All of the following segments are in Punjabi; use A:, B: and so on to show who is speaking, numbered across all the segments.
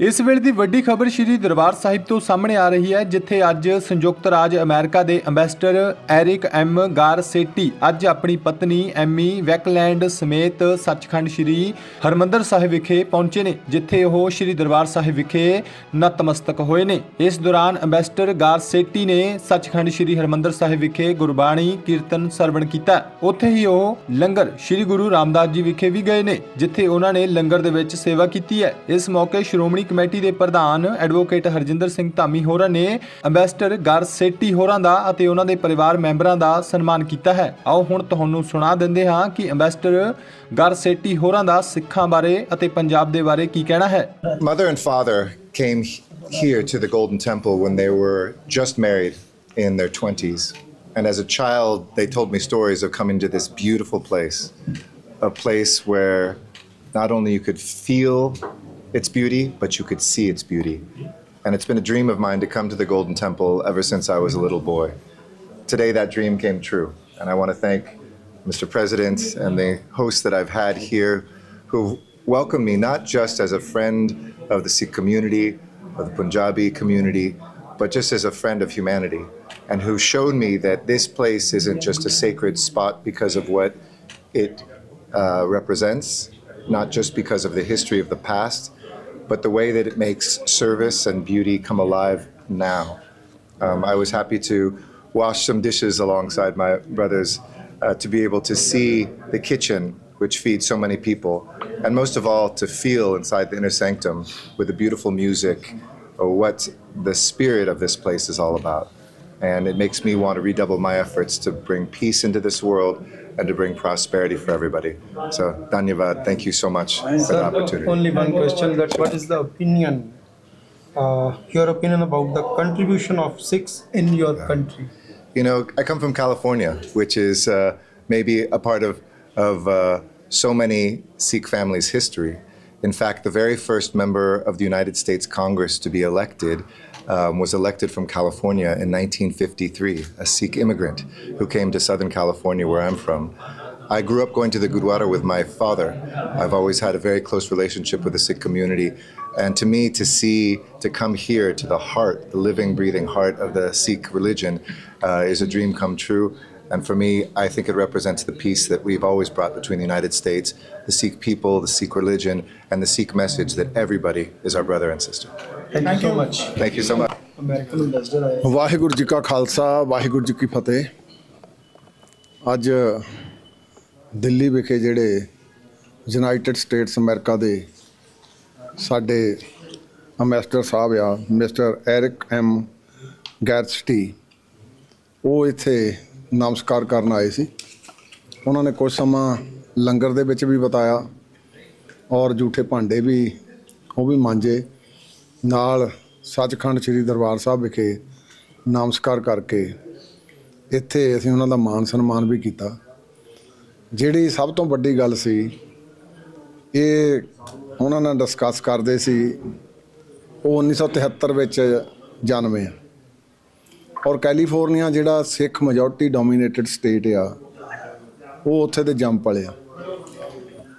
A: ਇਸ ਵੇਲੇ ਦੀ ਵੱਡੀ ਖਬਰ ਸ਼੍ਰੀ ਦਰਬਾਰ ਸਾਹਿਬ ਤੋਂ ਸਾਹਮਣੇ ਆ ਰਹੀ ਹੈ, ਜਿੱਥੇ ਅੱਜ ਸੰਯੁਕਤ ਰਾਜ ਅਮਰੀਕਾ ਦੇ ਐਮਬੈਸਡਰ ਐਰਿਕ ਐਮ ਗਾਰਸੇਟੀ, ਅੱਜ ਆਪਣੀ ਪਤਨੀ ਐਮੀ ਵੈਕਲੈਂਡ ਸਮੇਤ ਸੱਚਖੰਡ ਸ਼੍ਰੀ ਹਰਮੰਦਰ ਸਾਹਿਬ ਵਿਖੇ ਪਹੁੰਚੇ ਨੇ, ਜਿੱਥੇ ਉਹ ਸ਼੍ਰੀ ਦਰਬਾਰ ਸਾਹਿਬ ਵਿਖੇ ਨਤਮਸਤਕ ਹੋਏ ਨੇ। ਇਸ ਦੌਰਾਨ ਐਮਬੈਸਡਰ ਗਾਰਸੇਟੀ ਨੇ ਸੱਚਖੰਡ ਸ਼੍ਰੀ ਹਰਮੰਦਰ ਸਾਹਿਬ ਵਿਖੇ ਗੁਰਬਾਣੀ ਕੀਰਤਨ ਸਰਵਣ ਕੀਤਾ। ਉੱਥੇ ਹੀ ਉਹ ਲੰਗਰ ਸ਼੍ਰੀ ਗੁਰੂ ਰਾਮਦਾਸ ਜੀ ਵਿਖੇ ਵੀ ਗਏ ਨੇ, ਜਿੱਥੇ ਉਹਨਾਂ ਨੇ ਲੰਗਰ ਦੇ ਵਿੱਚ ਸੇਵਾ ਕੀਤੀ ਹੈ। ਇਸ ਮੌਕੇ ਸ਼੍ਰੋਮਣੀ ਕਮੇਟੀ ਦੇ ਪ੍ਰਧਾਨ ਐਡਵੋਕੇਟ ਹਰਜਿੰਦਰ ਸਿੰਘ ਧਾਮੀ ਹੋਰਾਂ ਨੇ ਐਮਬੈਸਡਰ ਗਾਰਸੇਟੀ ਹੋਰਾਂ ਦਾ ਅਤੇ ਉਹਨਾਂ ਦੇ ਪਰਿਵਾਰ ਮੈਂਬਰਾਂ ਦਾ ਸਨਮਾਨ ਕੀਤਾ ਹੈ ਆਓ ਹੁਣ ਤੁਹਾਨੂੰ ਸੁਣਾ ਦਿੰਦੇ ਹਾਂ ਕਿ ਐਮਬੈਸਡਰ ਗਾਰਸੇਟੀ ਹੋਰਾਂ ਦਾ ਸਿੱਖਾਂ ਬਾਰੇ ਅਤੇ ਪੰਜਾਬ ਦੇ ਬਾਰੇ ਕੀ ਕਹਿਣਾ ਹੈ
B: Mother and father came h- here to the Golden Temple when they were just married in their 20s. And as a child, they told me stories of coming to this beautiful place, a place where not only you could feel its beauty, but you could see its beauty. And it's been a dream of mine to come to the Golden Temple ever since I was a little boy. Today, that dream came true. And I want to thank Mr. President and the hosts that I've had here who welcomed me not just as a friend of the Sikh community, of the Punjabi community, but just as a friend of humanity, and who showed me that this place isn't just a sacred spot because of what it uh, represents, not just because of the history of the past, but the way that it makes service and beauty come alive now. Um, I was happy to wash some dishes alongside my brothers uh, to be able to see the kitchen, which feeds so many people, and most of all, to feel inside the inner sanctum with the beautiful music or what the spirit of this place is all about. And it makes me want to redouble my efforts to bring peace into this world and to bring prosperity for everybody. So, Dhanyavad, thank you so much for the opportunity.
C: only one question that what is the opinion, uh, your opinion about the contribution of Sikhs in your country?
B: You know, I come from California, which is uh, maybe a part of, of uh, so many Sikh families' history. In fact, the very first member of the United States Congress to be elected um, was elected from California in 1953, a Sikh immigrant who came to Southern California, where I'm from. I grew up going to the Gurdwara with my father. I've always had a very close relationship with the Sikh community. And to me, to see, to come here to the heart, the living, breathing heart of the Sikh religion, uh, is a dream come true. And for me, I think it represents the peace that we've always brought between the United States, the Sikh people, the Sikh religion, and the Sikh message that everybody is our brother and sister.
C: Thank, you so much.
B: Thank you so much.
C: American ambassador ਆਏ
D: ਵਾਹਿਗੁਰੂ ਜੀ ਕਾ ਖਾਲਸਾ ਵਾਹਿਗੁਰੂ ਜੀ ਕੀ ਫਤਿਹ ਅੱਜ ਦਿੱਲੀ ਵਿਖੇ ਜਿਹੜੇ ਯੂਨਾਈਟਿਡ ਸਟੇਟਸ ਅਮਰੀਕਾ ਦੇ ਸਾਡੇ ਅੰਬੈਸਡਰ ਸਾਹਿਬ ਆ ਮਿਸਟਰ ਐਰਿਕ ਐਮ ਗੈਰਸਟੀ ਉਹ ਇੱਥੇ ਨਮਸਕਾਰ ਕਰਨ ਆਏ ਸੀ। ਉਹਨਾਂ ਨੇ ਕੁਝ ਸਮਾਂ ਲੰਗਰ ਦੇ ਵਿੱਚ ਵੀ ਬਤਾਇਆ ਔਰ ਝੂਠੇ ਭਾਂਡੇ ਵੀ, ਉਹ ਵੀ ਮਾਂਜੇ। ਨਾਲ ਸੱਚਖੰਡ ਸ੍ਰੀ ਦਰਬਾਰ ਸਾਹਿਬ ਵਿਖੇ ਨਮਸਕਾਰ ਕਰਕੇ ਇੱਥੇ ਅਸੀਂ ਉਹਨਾਂ ਦਾ ਮਾਨ ਸਨਮਾਨ ਵੀ ਕੀਤਾ। ਜਿਹੜੀ ਸਭ ਤੋਂ ਵੱਡੀ ਗੱਲ ਸੀ, ਇਹ ਉਹਨਾਂ ਨਾਲ ਡਿਸਕਸ ਕਰਦੇ ਸੀ, ਉਹ 1973 ਵਿੱਚ ਜਨਮੇ ਆ। ਔਰ ਕੈਲੀਫੋਰਨੀਆ ਜਿਹੜਾ ਸਿੱਖ ਮੈਜੋਰਟੀ ਡੋਮੀਨੇਟਡ ਸਟੇਟ ਆ, ਉਹ ਉੱਥੇ ਦੇ ਜੰਮ ਪਲੇ ਆ।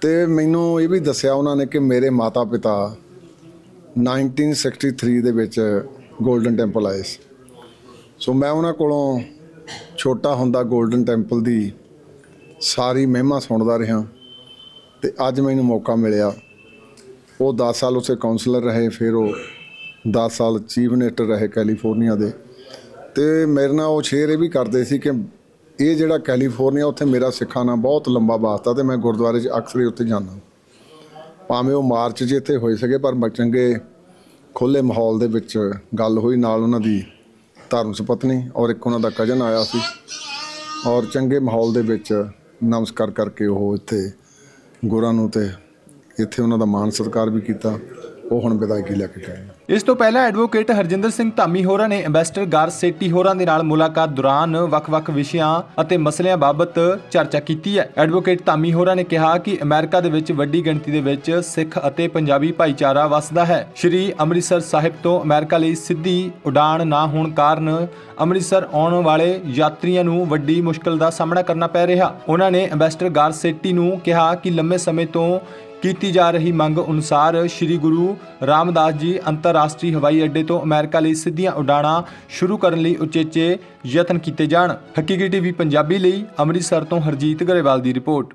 D: ਤੇ ਮੈਨੂੰ ਇਹ ਵੀ ਦੱਸਿਆ ਉਹਨਾਂ ਨੇ ਕਿ ਮੇਰੇ ਮਾਤਾ ਪਿਤਾ 1963 ਦੇ ਵਿੱਚ 골ਡਨ ਟੈਂਪਲ ਆਏ ਸੀ। ਸੋ ਮੈਂ ਉਹਨਾਂ ਕੋਲੋਂ ਛੋਟਾ ਹੁੰਦਾ 골ਡਨ ਟੈਂਪਲ ਦੀ ਸਾਰੀ ਮਹਿਮਾ ਸੁਣਦਾ ਰਿਹਾ ਤੇ ਅੱਜ ਮੈਨੂੰ ਮੌਕਾ ਮਿਲਿਆ। ਉਹ 10 ਸਾਲ ਉਸੇ ਕਾਉਂਸਲਰ ਰਹੇ, ਫਿਰ ਉਹ 10 ਸਾਲ ਚੀਫ ਮਿਨਿਸਟਰ ਰਹੇ ਕੈਲੀਫੋਰਨੀਆ ਦੇ। ਤੇ ਮੇਰੇ ਨਾਲ ਉਹ ਸ਼ੇਅਰ ਇਹ ਵੀ ਕਰਦੇ ਸੀ ਕਿ ਇਹ ਜਿਹੜਾ ਕੈਲੀਫੋਰਨੀਆ, ਉੱਥੇ ਮੇਰਾ ਸਿੱਖਾਂ ਨਾਲ ਬਹੁਤ ਲੰਬਾ ਵਾਸਤਾ ਤੇ ਮੈਂ ਗੁਰਦੁਆਰੇ 'ਚ ਅਕਸਰ ਹੀ ਉੱਥੇ ਜਾਂਦਾ। ਭਾਵੇਂ ਉਹ ਮਾਰਚ 'ਚ ਇੱਥੇ ਹੋਏ ਸੀਗੇ, ਪਰ ਬ- ਚੰਗੇ ਖੁੱਲੇ ਮਾਹੌਲ ਦੇ ਵਿੱਚ ਗੱਲ ਹੋਈ ਨਾਲ ਉਹਨਾਂ ਦੀ ਧਰਮ ਸੁਪਤਨੀ ਔਰ ਇੱਕ ਉਹਨਾਂ ਦਾ ਕਜ਼ਨ ਆਇਆ ਸੀ ਔਰ ਚੰਗੇ ਮਾਹੌਲ ਦੇ ਵਿੱਚ ਨਮਸਕਾਰ ਕਰਕੇ ਉਹ ਇੱਥੇ ਗੁਰਾਂ ਨੂੰ ਤੇ ਇੱਥੇ ਉਹਨਾਂ ਦਾ ਮਾਣ ਸਤਿਕਾਰ ਵੀ ਕੀਤਾ। ਉਹ ਹੁਣ ਵਿਦਾਇਗੀ ਲੈ ਕੇ ਗਏ
A: ਇਸ ਤੋਂ ਪਹਿਲਾਂ ਐਡਵੋਕੇਟ ਹਰਜਿੰਦਰ ਸਿੰਘ ਧਾਮੀ ਹੋਰਾਂ ਨੇ ਐਮਬੈਸਡਰ ਗਾਰਸੇਟੀ ਹੋਰਾਂ ਦੇ ਨਾਲ ਮੁਲਾਕਾਤ ਦੌਰਾਨ ਵੱਖ-ਵੱਖ ਵਿਸ਼ਿਆਂ ਅਤੇ ਮਸਲਿਆਂ ਬਾਬਤ ਚਰਚਾ ਕੀਤੀ ਹੈ। ਐਡਵੋਕੇਟ ਧਾਮੀ ਹੋਰਾਂ ਨੇ ਕਿਹਾ ਕਿ ਅਮਰੀਕਾ ਦੇ ਵਿੱਚ ਵੱਡੀ ਗਿਣਤੀ ਦੇ ਵਿੱਚ ਸਿੱਖ ਅਤੇ ਪੰਜਾਬੀ ਭਾਈਚਾਰਾ ਵਸਦਾ ਹੈ। ਸ਼੍ਰੀ ਅੰਮ੍ਰਿਤਸਰ ਸਾਹਿਬ ਤੋਂ ਅਮਰੀਕਾ ਲਈ ਸਿੱਧੀ ਉਡਾਣ ਨਾ ਹੋਣ ਕਾਰਨ ਅੰਮ੍ਰਿਤਸਰ ਆਉਣ ਵਾਲੇ ਯਾਤਰੀਆਂ ਨੂੰ ਵੱਡੀ ਮੁਸ਼ਕਲ ਦਾ ਸਾਹਮਣਾ ਕਰਨਾ ਪੈ ਰਿਹਾ। ਉਹਨਾਂ ਨੇ ਐਮਬੈਸਡਰ ਗਾਰਸੇਟੀ ਨੂੰ ਕਿਹਾ ਕਿ ਲੰਮੇ ਸਮੇਂ ਤੋਂ ਕੀਤੀ ਜਾ ਰਹੀ ਮੰਗ ਅਨੁਸਾਰ ਸ੍ਰੀ ਗੁਰੂ ਰਾਮਦਾਸ ਜੀ ਅੰਤਰਰਾਸ਼ਟਰੀ ਹਵਾਈ ਅੱਡੇ ਤੋਂ ਅਮਰੀਕਾ ਲਈ ਸਿੱਧੀਆਂ ਉਡਾਣਾਂ ਸ਼ੁਰੂ ਕਰਨ ਲਈ ਉਚੇਚੇ ਯਤਨ ਕੀਤੇ ਜਾਣ। ਹਕੀਕੀ ਟੀਵੀ ਪੰਜਾਬੀ ਲਈ ਅੰਮ੍ਰਿਤਸਰ ਤੋਂ ਹਰਜੀਤ ਗਰੇਵਾਲ ਦੀ ਰਿਪੋਰਟ।